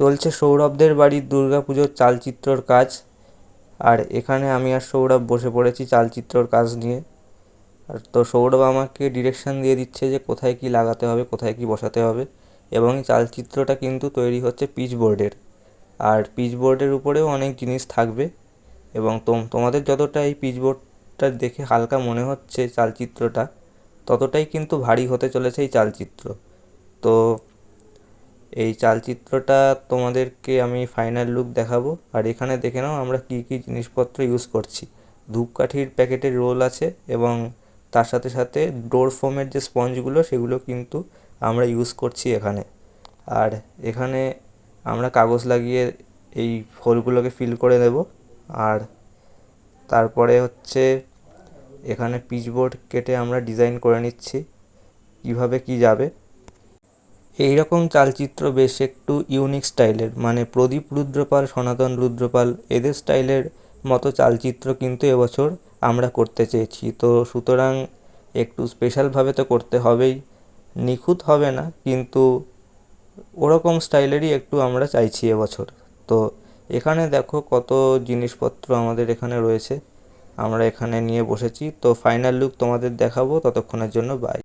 চলছে সৌরভদের বাড়ির দুর্গাপুজোর চালচিত্রর কাজ। আর এখানে আমি আর সৌরভ বসে পড়েছি চালচিত্রর কাজ নিয়ে। আর তো সৌরভ আমাকে ডিরেকশান দিয়ে দিচ্ছে যে কোথায় কী লাগাতে হবে, কোথায় কী বসাতে হবে। এবং চালচিত্রটা কিন্তু তৈরি হচ্ছে পিচ বোর্ডের। আর পিচ বোর্ডের উপরেও অনেক জিনিস থাকবে। এবং তোম তোমাদের যতটা এই পিচ বোর্ডটা দেখে হালকা মনে হচ্ছে চালচিত্রটা, ততটাই কিন্তু ভারী হতে চলেছে এই চালচিত্র। তো এই চালচিত্রটা তোমাদেরকে আমি ফাইনাল লুক দেখাবো। আর এখানে দেখে নাও আমরা কী কী জিনিসপত্র ইউজ করছি। ধূপকাঠির প্যাকেটের রোল আছে এবং তার সাথে সাথে ডোর ফোমের যে স্পঞ্জগুলো সেগুলো কিন্তু আমরা ইউজ করছি এখানে। আর এখানে আমরা কাগজ লাগিয়ে এই হোলগুলোকে ফিল করে দেব আর তারপরে হচ্ছে এখানে পিচবোর্ড কেটে আমরা ডিজাইন করে নিচ্ছি। কীভাবে কী যাবে? এই রকম চালচিত্র বেশ একটু ইউনিক স্টাইলের মানে প্রদীপ রুদ্রপাল, সনাতন রুদ্রপাল, এদের স্টাইলের মতো চালচিত্র কিন্তু এবছর আমরা করতে চেয়েছি। তো সুতরাং একটু স্পেশালভাবে তো করতে হবেই। নিখুঁত হবে না, কিন্তু ওরকম স্টাইলেরই একটু আমরা চাইছি এবছর। তো এখানে দেখো কত জিনিসপত্র আমাদের এখানে রয়েছে। আমরা এখানে নিয়ে বসেছি। তো ফাইনাল লুক তোমাদের দেখাবো। ততক্ষণের জন্য বাই